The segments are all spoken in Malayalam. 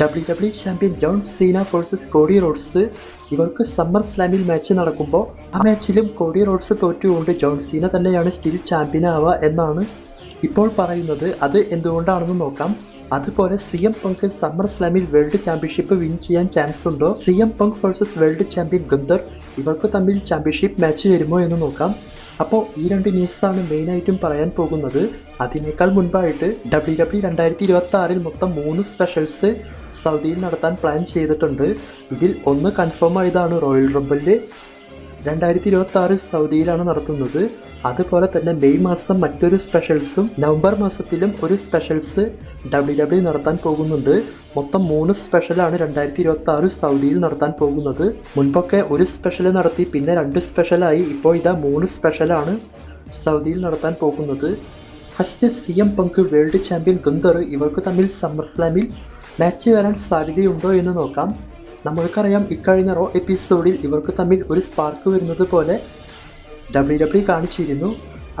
W W champion John Cena versus Cody Rhodes ഇവർക്ക് സമ്മർ സ്ലാമിൽ മാച്ച് നടക്കുമ്പോൾ ആ മാച്ചിലും കോഡി റോഡ്സ് തോറ്റുകൊണ്ട് ജോൺ സീന തന്നെയാണ് സ്റ്റിൽ ചാമ്പ്യൻ ആവുക എന്നാണ് ഇപ്പോൾ പറയുന്നത്. അത് എന്തുകൊണ്ടാണെന്ന് നോക്കാം. അതുപോലെ സി എം പങ്ക് സമ്മർ സ്ലാമിൽ വേൾഡ് ചാമ്പ്യൻഷിപ്പ് വിൻ ചെയ്യാൻ ചാൻസ് ഉണ്ടോ? C M Punk versus world champion Gunther ഇവർക്ക് തമ്മിൽ ചാമ്പ്യൻഷിപ്പ് മാച്ച് വരുമോ എന്ന് നോക്കാം. അപ്പോൾ ഈ രണ്ട് ന്യൂസാണ് മെയിനായിട്ടും പറയാൻ പോകുന്നത്. അതിനേക്കാൾ മുൻപായിട്ട് ഡബ്ല്യു ഡബ്ല്യു രണ്ടായിരത്തി ഇരുപത്തി ആറിൽ മൊത്തം മൂന്ന് സ്പെഷ്യൽസ് സൗദിയിൽ നടത്താൻ പ്ലാൻ ചെയ്തിട്ടുണ്ട്. ഇതിൽ ഒന്ന് കൺഫേം ആയതാണ് റോയൽ റംബിളിൽ രണ്ടായിരത്തി ഇരുപത്തി ആറ് സൗദിയിലാണ് നടത്തുന്നത്. അതുപോലെ തന്നെ മെയ് മാസം മറ്റൊരു സ്പെഷ്യൽസും നവംബർ മാസത്തിലും ഒരു സ്പെഷ്യൽസ് ഡബ്ല്യു ഡബ്ല്യു നടത്താൻ പോകുന്നുണ്ട്. മൊത്തം മൂന്ന് സ്പെഷ്യലാണ് രണ്ടായിരത്തി ഇരുപത്തി ആറ് സൗദിയിൽ നടത്താൻ പോകുന്നത്. മുൻപൊക്കെ ഒരു സ്പെഷ്യൽ നടത്തി പിന്നെ രണ്ട് സ്പെഷ്യലായി ഇപ്പോൾ ഇതാ മൂന്ന് സ്പെഷ്യലാണ് സൗദിയിൽ നടത്താൻ പോകുന്നത്. First C M Punk world champion Gunther ഇവർക്ക് തമ്മിൽ സമ്മർ സ്ലാമിൽ മാച്ച് വരാൻ സാധ്യതയുണ്ടോ എന്ന് നോക്കാം. നമ്മൾക്കറിയാം ഇക്കഴിഞ്ഞ റോ എപ്പിസോഡിൽ ഇവർക്ക് തമ്മിൽ ഒരു സ്പാർക്ക് വരുന്നത് പോലെ ഡബ്ല്യു ഡബ്ല്യു കാണിച്ചിരുന്നു.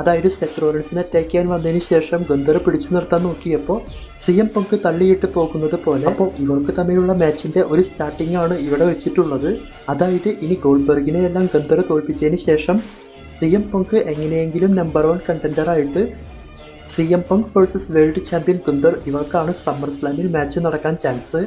അതായത് സെത്ത് റോളൻസിനെ അറ്റാക്ക് ചെയ്യാൻ വന്നതിന് ശേഷം ഗന്ധർ പിടിച്ചു നിർത്താൻ നോക്കിയപ്പോൾ സി എം പങ്ക് തള്ളിയിട്ട് പോകുന്നത് പോലെ അപ്പോൾ ഇവർക്ക് തമ്മിലുള്ള മാച്ചിന്റെ ഒരു സ്റ്റാർട്ടിംഗ് ആണ് ഇവിടെ വെച്ചിട്ടുള്ളത്. അതായത് ഇനി ഗോൾബർഗിനെ എല്ലാം ഗന്ധർ തോൽപ്പിച്ചതിന് ശേഷം സി എം പങ്ക് എങ്ങനെയെങ്കിലും number one കണ്ടൻഡറായിട്ട് C M Punk versus world champion Gunther ഇവർക്കാണ് summer സ്ലാമിൽ മാച്ച് നടക്കാൻ ചാൻസ്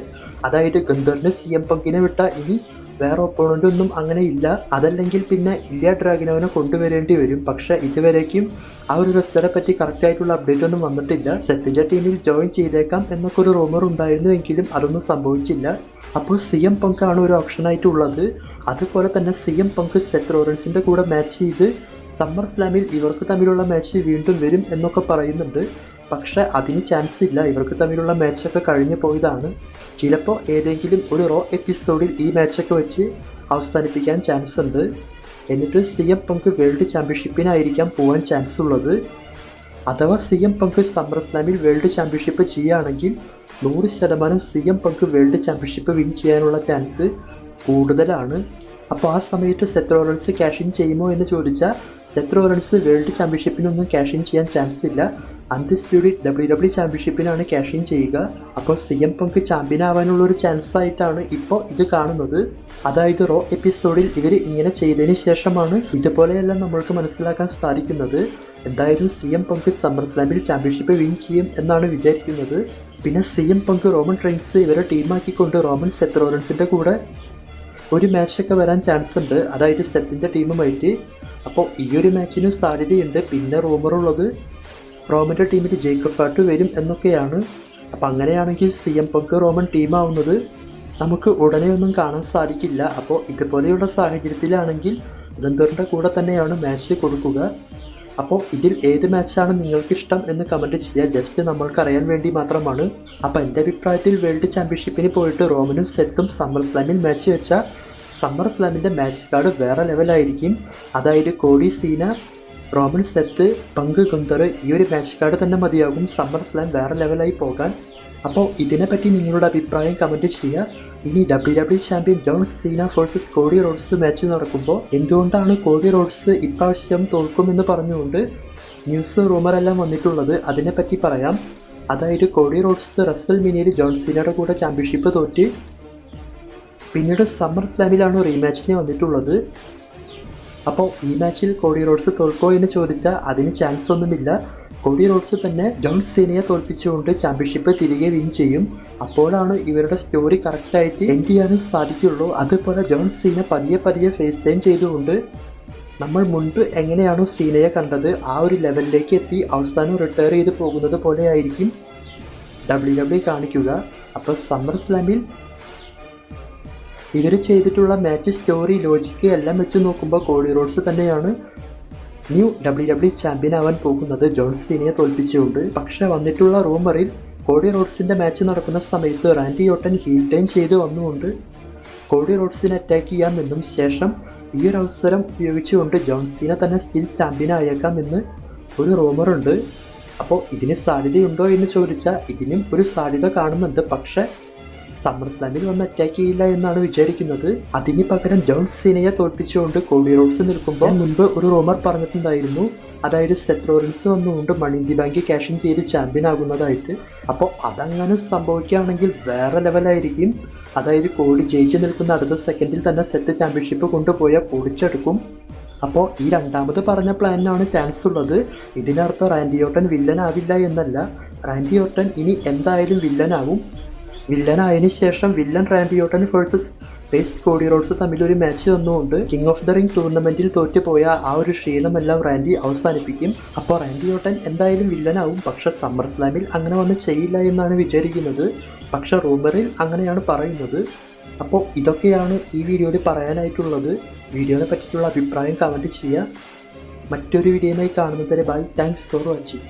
അതായത് ഗുന്ദറിന് സി എം പങ്കിനെ വിട്ട ഇനി വേറെ ഒപ്പോണന്റ് ഒന്നും അങ്ങനെ ഇല്ല. അതല്ലെങ്കിൽ പിന്നെ ഇല്ല ഡ്രാഗനോവിനെ കൊണ്ടുവരേണ്ടി വരും. പക്ഷെ ഇതുവരേക്കും ആ ഒരു റെസ്റ്ററെ പറ്റി കറക്റ്റായിട്ടുള്ള അപ്ഡേറ്റ് ഒന്നും വന്നിട്ടില്ല. സെത്തിന്റെ ടീമിൽ ജോയിൻ ചെയ്തേക്കാം എന്നൊക്കെ ഒരു റൂമർ ഉണ്ടായിരുന്നുവെങ്കിലും അതൊന്നും സംഭവിച്ചില്ല. അപ്പോൾ സി എം പങ്കാണ് ഒരു ഓപ്ഷനായിട്ടുള്ളത് അതുപോലെ തന്നെ സി എം പങ്ക് സെത്ത് റോറൻസിന്റെ കൂടെ മാച്ച് ചെയ്ത് സമ്മർ സ്ലാമിൽ ഇവർക്ക് തമ്മിലുള്ള മാച്ച് വീണ്ടും വരും എന്നൊക്കെ പറയുന്നുണ്ട്. പക്ഷെ അതിന് ചാൻസ് ഇല്ല. ഇവർക്ക് തമ്മിലുള്ള മാച്ചൊക്കെ കഴിഞ്ഞു പോയതാണ്. ചിലപ്പോൾ ഏതെങ്കിലും ഒരു റോ എപ്പിസോഡിൽ ഈ മാച്ചൊക്കെ വെച്ച് അവസാനിപ്പിക്കാൻ ചാൻസ് ഉണ്ട്. എന്നിട്ട് സി എം പങ്ക് വേൾഡ് ചാമ്പ്യൻഷിപ്പിനായിരിക്കാം പോകാൻ ചാൻസ് ഉള്ളത്. അഥവാ സി എം പങ്ക് സമ്മർ സ്ലാമിൽ വേൾഡ് ചാമ്പ്യൻഷിപ്പ് ചെയ്യുകയാണെങ്കിൽ നൂറ് ശതമാനം C M Punk world championship win ചെയ്യാനുള്ള ചാൻസ് കൂടുതലാണ്. അപ്പോൾ ആ സമയത്ത് സെത്ത് ക്യാഷ് ഇൻ ചെയ്യുമോ എന്ന് ചോദിച്ചാൽ സെത്ത് വേൾഡ് ചാമ്പ്യൻഷിപ്പിനൊന്നും ക്യാഷ് ഇൻ ചെയ്യാൻ ചാൻസ് ഇല്ല. അൺഡിസ്പ്യൂട്ടഡ് ഡബ്ല്യു ഡബ്ല്യു ചാമ്പ്യൻഷിപ്പിനാണ് ക്യാഷ് ഇൻ ചെയ്യുക. അപ്പോൾ സി എം പങ്ക് ചാമ്പ്യൻ ആവാനുള്ള ഒരു ചാൻസ് ആയിട്ടാണ് ഇപ്പോൾ ഇത് കാണുന്നത്. അതായത് റോ എപ്പിസോഡിൽ ഇവർ ഇങ്ങനെ ചെയ്തതിന് ശേഷമാണ് ഇതുപോലെയെല്ലാം നമ്മൾക്ക് മനസ്സിലാക്കാൻ സാധിക്കുന്നത്. എന്തായാലും സി എം പങ്ക് സമ്മർ സ്ലാമിൽ ചാമ്പ്യൻഷിപ്പ് വിൻ ചെയ്യും എന്നാണ് വിചാരിക്കുന്നത്. പിന്നെ C M Punk Roman Reigns ഇവരെ ടീമാക്കിക്കൊണ്ട് റോമൻ സെത്രോറൻസിന്റെ കൂടെ ഒരു മാച്ചൊക്കെ വരാൻ ചാൻസ് ഉണ്ട്. അതായത് സെത്തിന്റെ ടീമുമായിട്ട്. അപ്പോൾ ഈ ഒരു മാച്ചിനും സാധ്യതയുണ്ട്. പിന്നെ റൂമറുള്ളത് റോമന്റെ ടീമിൽ ജേക്കബ് ഫാട്ട് വരും എന്നൊക്കെയാണ്. അപ്പം അങ്ങനെയാണെങ്കിൽ സി എം പങ്ക് റോമൻ ടീമാവുന്നത് നമുക്ക് ഉടനെ ഒന്നും കാണാൻ സാധിക്കില്ല. അപ്പോൾ ഇതുപോലെയുള്ള സാഹചര്യത്തിലാണെങ്കിൽ ബന്ധുറിന്റെ കൂടെ തന്നെയാണ് മാച്ച് കൊടുക്കുക. അപ്പോൾ ഇതിൽ ഏത് മാച്ചാണ് നിങ്ങൾക്ക് ഇഷ്ടം എന്ന് കമന്റ് ചെയ്യുക ജസ്റ്റ് നമ്മൾക്ക് അറിയാൻ വേണ്ടി മാത്രമാണ്. അപ്പോൾ എന്റെ അഭിപ്രായത്തിൽ വേൾഡ് ചാമ്പ്യൻഷിപ്പിന് പോയിട്ട് റോമനും സെത്തും സമ്മർ സ്ലാമിൽ മാച്ച് വെച്ചാൽ സമ്മർ സ്ലാമിന്റെ മാച്ച് കാർഡ് വേറെ ലെവലായിരിക്കും അതായത് കോഡി സീന റോമൻ സെത്ത് പങ്ക് കുന്തർ ഈ ഒരു മാച്ച് കാർഡ് തന്നെ മതിയാകും. സമ്മർ സ്ലാം വേറെ ലെവലായി പോകാൻ. അപ്പോൾ ഇതിനെപ്പറ്റി നിങ്ങളുടെ അഭിപ്രായം കമന്റ് ചെയ്യുക ഇനി W W champion John Cena versus Cody Rhodes match നടക്കുമ്പോൾ എന്തുകൊണ്ടാണ് കോഡി റോഡ്സ് ഇപ്രാവശ്യം തോൽക്കുമെന്ന് പറഞ്ഞുകൊണ്ട് ന്യൂസ് റൂമർ എല്ലാം വന്നിട്ടുള്ളത്? അതിനെപ്പറ്റി പറയാം. അതായത് കോഡി റോഡ്സ് റസൽ മിനിയിൽ ജോൺ സീനയുടെ കൂടെ ചാമ്പ്യൻഷിപ്പ് തോറ്റ്. പിന്നീട് സമ്മർ സ്ലാമിലാണ് റീമാച്ചിന് വന്നിട്ടുള്ളത്. അപ്പോൾ ഈ മാച്ചിൽ കോഡി റോഡ്സ് തോൽക്കോ എന്ന് ചോദിച്ചാൽ അതിന് ചാൻസ് ഒന്നുമില്ല. കോഡി റോഡ്സ് തന്നെ ജോൺ സീനയെ തോൽപ്പിച്ചുകൊണ്ട് ചാമ്പ്യൻഷിപ്പ് തിരികെ വിൻ ചെയ്യും. അപ്പോഴാണ് ഇവരുടെ സ്റ്റോറി കറക്റ്റായിട്ട് എൻഡ് ചെയ്യാനും സാധിക്കുള്ളൂ അതുപോലെ ജോൺ സീന പതിയെ പതിയെ ഫേസ് ടൈം ചെയ്തുകൊണ്ട് നമ്മൾ മുൻപ് എങ്ങനെയാണോ സീനയെ കണ്ടത് ആ ഒരു ലെവലിലേക്ക് എത്തി അവസാനം റിട്ടയർ ചെയ്ത് പോകുന്നത് പോലെയായിരിക്കും ഡബ്ല്യു ഡബ്ല്യു കാണിക്കുക. അപ്പോൾ സമ്മർ സ്ലാമിൽ ഇവർ ചെയ്തിട്ടുള്ള മാച്ച് സ്റ്റോറി ലോജിക്ക് എല്ലാം വെച്ച് നോക്കുമ്പോൾ കോഡി റോഡ്സ് തന്നെയാണ് ന്യൂ ഡബ്ല്യു ഡബ്ല്യു ചാമ്പ്യൻ ആവാൻ പോകുന്നത് ജോൺ സീനയെ തോൽപ്പിച്ചുകൊണ്ട്. പക്ഷെ വന്നിട്ടുള്ള റൂമറിൽ കോഡി റോഡ്സിന്റെ മാച്ച് നടക്കുന്ന സമയത്ത് റാൻഡി ഓട്ടൻ ഹീൽ ടൈം ചെയ്തു വന്നുകൊണ്ട് കോഡി റോഡ്സിനെ അറ്റാക്ക് ചെയ്യാമെന്നും ശേഷം ഈ ഒരു അവസരം ഉപയോഗിച്ചുകൊണ്ട് ജോൺ സീന തന്നെ സ്റ്റിൽ ചാമ്പ്യൻ ആയേക്കാമെന്ന് ഒരു റൂമറുണ്ട്. അപ്പോൾ ഇതിന് സാധ്യതയുണ്ടോ എന്ന് ചോദിച്ചാൽ ഇതിനും ഒരു സാധ്യത കാണുന്നുണ്ട്. പക്ഷെ സമ്മർ സ്ലാമിൽ വന്ന് അറ്റാക്ക് ചെയ്യില്ല എന്നാണ് വിചാരിക്കുന്നത്. അതിന് പകരം ജോൺ സീനയെ തോൽപ്പിച്ചുകൊണ്ട് കോഡി റോഡ്സ് നിൽക്കുമ്പോൾ മുൻപ് ഒരു റോമർ പറഞ്ഞിട്ടുണ്ടായിരുന്നു. അതായത് സെത്രോറിൻസ് വന്നുകൊണ്ട് ദി ബാങ്ക് ഇൻ ചെയ്ത് ചാമ്പ്യൻ ആകുന്നതായിട്ട്. അപ്പോൾ അതങ്ങനെ സംഭവിക്കുകയാണെങ്കിൽ വേറെ ലെവലായിരിക്കും അതായത് കോടി ജയിച്ചു നിൽക്കുന്ന അടുത്ത സെക്കൻഡിൽ തന്നെ സെറ്റ് ചാമ്പ്യൻഷിപ്പ് കൊണ്ടുപോയാൽ പൊടിച്ചെടുക്കും. അപ്പോൾ ഈ രണ്ടാമത് പറഞ്ഞ പ്ലാനിനാണ് ചാൻസ് ഉള്ളത്. ഇതിനർത്ഥം റാൻഡി ഓട്ടൻ വില്ലൻ ആവില്ല എന്നല്ല. റാൻഡി ഓട്ടൻ ഇനി എന്തായാലും വില്ലനാകും വില്ലനായതിനു ശേഷം villain Randy Orton versus face Cody Rhodes തമ്മിൽ ഒരു മാച്ച് വന്നുകൊണ്ട് കിങ് ഓഫ് ദ റിംഗ് ടൂർണമെന്റിൽ തോറ്റുപോയ ആ ഒരു ക്ഷീണമെല്ലാം റാൻഡി അവസാനിപ്പിക്കും. അപ്പോൾ റാൻഡി ഓട്ടൻ എന്തായാലും വില്ലനാവും. പക്ഷെ സമ്മർ സ്ലാമിൽ അങ്ങനെ ഒന്നും ചെയ്യില്ല എന്നാണ് വിചാരിക്കുന്നത്. പക്ഷെ റൂമറിൽ അങ്ങനെയാണ് പറയുന്നത്. അപ്പോൾ ഇതൊക്കെയാണ് ഈ വീഡിയോയിൽ പറയാനായിട്ടുള്ളത്. വീഡിയോനെ പറ്റിയിട്ടുള്ള അഭിപ്രായം കമന്റ് ചെയ്യുക. മറ്റൊരു വീഡിയോയുമായി കാണുന്നതിന് ബൈ താങ്ക്സ് ഫോർ വാച്ചിങ്